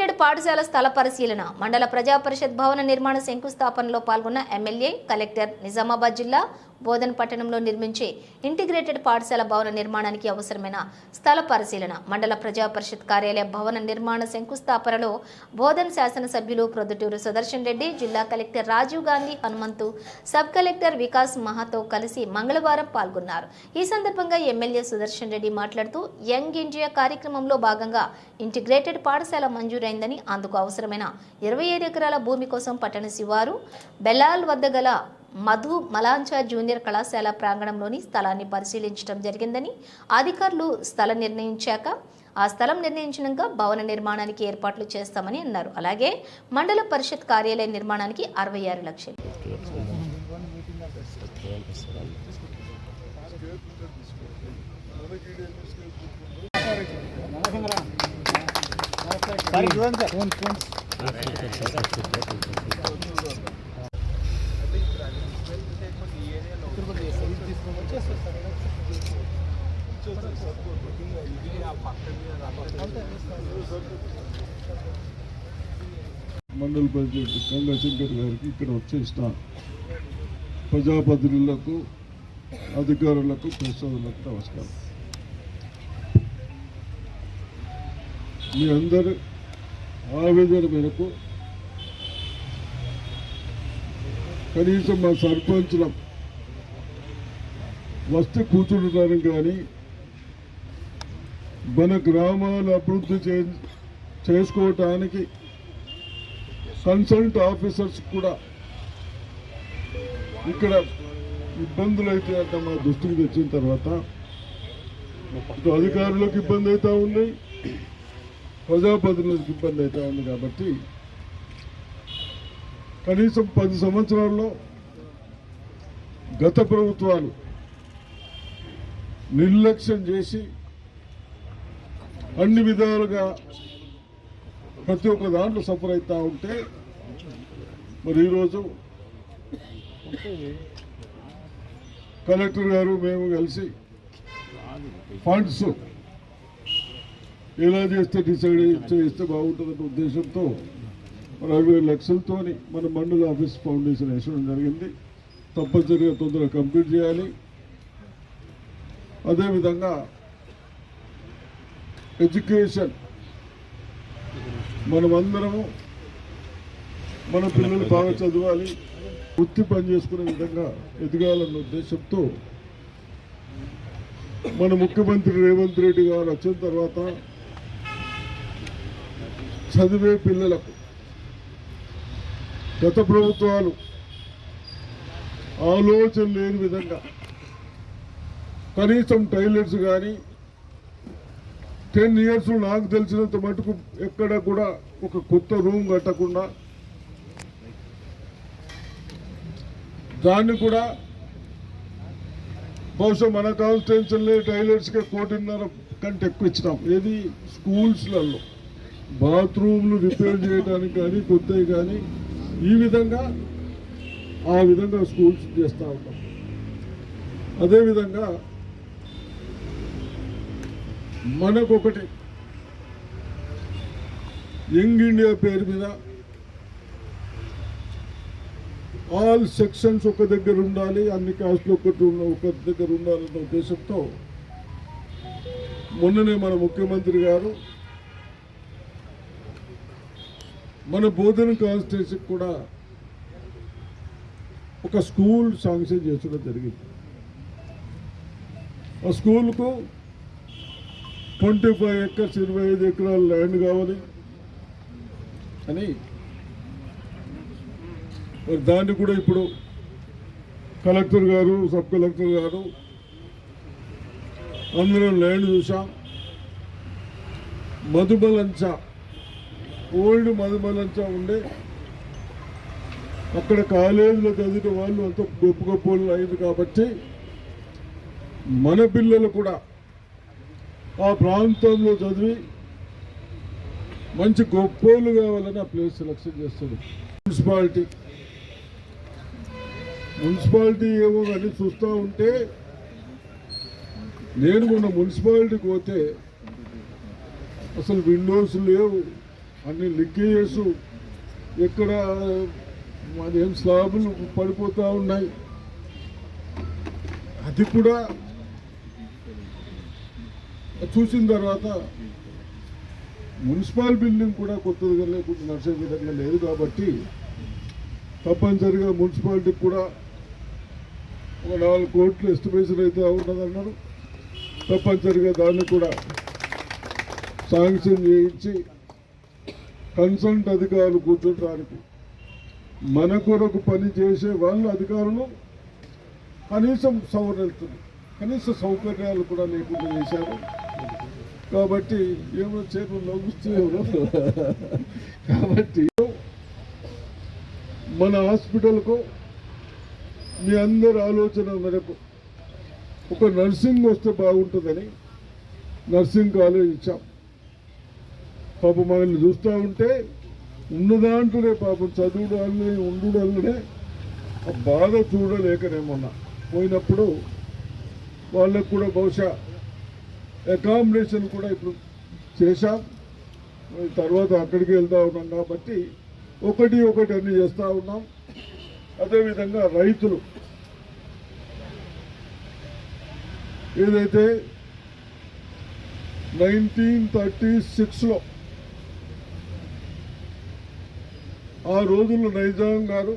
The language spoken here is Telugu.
ఇంటిగ్రేటెడ్ పాఠశాల స్థల పరిశీలన మండల ప్రజా పరిషత్ భవన నిర్మాణ శంకుస్థాపనలో పాల్గొన్న ఎమ్మెల్యే కలెక్టర్ నిజామాబాద్ జిల్లా బోధన్ పట్టణంలో నిర్మించే ఇంటిగ్రేటెడ్ పాఠశాల భవన నిర్మాణానికి అవసరమైన స్థల పరిశీలన. మండల ప్రజా పరిషత్ కార్యాలయ భవన నిర్మాణ శంకుస్థాపనలో బోధన్ శాసనసభ్యులు ప్రొద్దుటూరు సుదర్శన్ రెడ్డి జిల్లా collector Rajiv Gandhi Hanumanthu sub collector Vikas Mahato కలిసి మంగళవారం పాల్గొన్నారు. ఈ సందర్భంగా ఎమ్మెల్యే సుదర్శన్ రెడ్డి మాట్లాడుతూ యంగ్ ఇండియా కార్యక్రమంలో భాగంగా ఇంటిగ్రేటెడ్ పాఠశాల మంజూరైందని అందుకు అవసరమైన ఇరవై ఐదు ఎకరాల భూమి కోసం పట్టణ శివారు బెల్లాల్ వద్ద గల మధు మలాంచా జూనియర్ కళాశాల ప్రాంగణంలోని స్థలాన్ని పరిశీలించడం జరిగిందని అధికారులు స్థలం నిర్ణయించాక ఆ స్థలం నిర్ణయించినాక భవన నిర్మాణానికి ఏర్పాట్లు చేస్తామని అన్నారు. అలాగే మండల పరిషత్ కార్యాలయ నిర్మాణానికి అరవై ఆరు లక్షలు. మండల ప్రెసిడెంట్ గంగాశంకర్ గారికి ఇక్కడ వచ్చేసిన ప్రజాప్రతినిధులకు అధికారులకు ప్రసాదులకు నమస్కారం. మీ అందరి ఆవేదన మేరకు కనీసం మా సర్పంచుల వస్తు కూర్చుంటున్నారని కానీ మన గ్రామాలు అభివృద్ధి చే చేసుకోవటానికి కన్సల్ట్ ఆఫీసర్స్ కూడా ఇక్కడ ఇబ్బందులు అయితే అంటే మా దృష్టికి తెచ్చిన తర్వాత అధికారులకు ఇబ్బంది అవుతూ ఉంది ప్రజాప్రతినిధులకు ఇబ్బంది అవుతూ ఉంది కాబట్టి కనీసం పది సంవత్సరాల్లో గత ప్రభుత్వాలు నిర్లక్ష్యం చేసి అన్ని విధాలుగా ప్రతి ఒక్క దాంట్లో సఫర్ అవుతూ ఉంటే మరి ఈరోజు కలెక్టర్ గారు మేము కలిసి ఫండ్స్ ఎలా చేస్తే డిసైడ్ చేస్తే బాగుంటుందన్న ఉద్దేశంతో మరి అరవై ఏడు లక్షలతోని మన మండల ఆఫీస్ ఫౌండేషన్ వేసడం జరిగింది. తప్పనిసరిగా తొందరగా కంప్లీట్ చేయాలి. అదేవిధంగా ఎడ్యుకేషన్. మనమందరము మన పిల్లలు బాగా చదవాలి వృత్తి పని చేసుకునే విధంగా ఎదగాలన్న ఉద్దేశంతో మన ముఖ్యమంత్రి రేవంత్ రెడ్డి గారు వచ్చిన తర్వాత చదివే పిల్లలకు గత ప్రభుత్వాలు ఆలోచన లేని విధంగా కనీసం టైలెట్స్ కానీ టెన్ ఇయర్స్ నాకు తెలిసినంత మటుకు ఎక్కడ కూడా ఒక కొత్త రూమ్ కట్టకుండా దాన్ని కూడా బహుశా మన కాన్స్టిట్యూన్సీలో టైలెట్స్కే కోటిన్నర కంటే ఎక్కువ ఇచ్చినాం. ఏది? స్కూల్స్లలో. బాత్రూమ్లు రిపేర్ చేయడానికి కానీ కొత్తవి కానీ ఈ విధంగా ఆ విధంగా స్కూల్స్ చేస్తూ ఉంటాం అదేవిధంగా మనకొకటి. యంగ్ ఇండియా పేరు మీద ఆల్ సెక్షన్స్ ఒక దగ్గర ఉండాలి అన్ని కాస్ట్లు ఒకటి ఉన్న ఒక దగ్గర ఉండాలన్న ఉద్దేశంతో మొన్ననే మన ముఖ్యమంత్రి గారు మన బోధన కాన్స్టిట్యూన్సీకి కూడా ఒక స్కూల్ శాంక్షన్ చేసడం జరిగింది. ఆ స్కూల్కు ట్వంటీ ఫైవ్ ఎకర్స్ ఇరవై ఐదు ఎకరాలు ల్యాండ్ కావాలి. అని మరి దాన్ని కూడా ఇప్పుడు కలెక్టర్ గారు సబ్ కలెక్టర్ గారు అందరం ల్యాండ్ చూసాం. మధుబలంచ ఓల్డ్ మధుబలంచ ఉండే. అక్కడ కాలేజీలో చదివిన వాళ్ళు అంత గొప్ప గొప్ప వాళ్ళు అయింది కాబట్టి మన పిల్లలు కూడా ఆ ప్రాంతంలో చదివి మంచి గొప్పోళ్ళు కావాలని ఆ ప్లేస్ సెలక్షన్ చేస్తాడు. మున్సిపాలిటీ. మున్సిపాలిటీ ఏమో కానీ చూస్తూ ఉంటే నేను మొన్న మున్సిపాలిటీకి పోతే అసలు విండోస్ లేవు అన్ని లిక్కేజెస్ ఎక్కడ అదేం స్లాబులు పడిపోతూ ఉన్నాయి. అది కూడా చూసిన తర్వాత మున్సిపల్ బిల్డింగ్ కూడా కొత్తదిగా లేకుండా నడిచే విధంగా లేదు కాబట్టి తప్పనిసరిగా మున్సిపాలిటీకి కూడా ఒక నాలుగు కోట్లు ఎస్టిమేషన్ అయితే ఉన్నదన్నారు. తప్పనిసరిగా దాన్ని కూడా శాంక్షన్ చేయించి కన్సల్ట్ అధికారులు కూర్చోడానికి మన కొరకు పని చేసే వాళ్ళ అధికారులు కనీసం సౌకర్యాలు కనీస సౌకర్యాలు కూడా లేకుండా చేశారు. కాబట్టి ఏమో చేతులు నవ్వుస్తూ కాబట్టి మన హాస్పిటల్కు మీ అందరి ఆలోచన మేరకు ఒక నర్సింగ్ వస్తే బాగుంటుందని నర్సింగ్ కాలేజ్ ఇచ్చాం. పాపం మనల్ని చూస్తూ ఉంటే ఉన్న దాంట్లోనే పాపం చదువుడు అల్లనే ఉండు అల్లనే ఆ బాధ చూడలేకనేమన్నా పోయినప్పుడు వాళ్ళకు కూడా బహుశా అకామిడేషన్ కూడా ఇప్పుడు చేశాం. తర్వాత అక్కడికి వెళ్తూ ఉన్నాం కాబట్టి ఒకటి ఒకటి అన్ని చేస్తూ ఉన్నాం. అదేవిధంగా రైతులు ఏదైతే నైన్టీన్ థర్టీ సిక్స్లో ఆ రోజుల్లో నైజాం గారు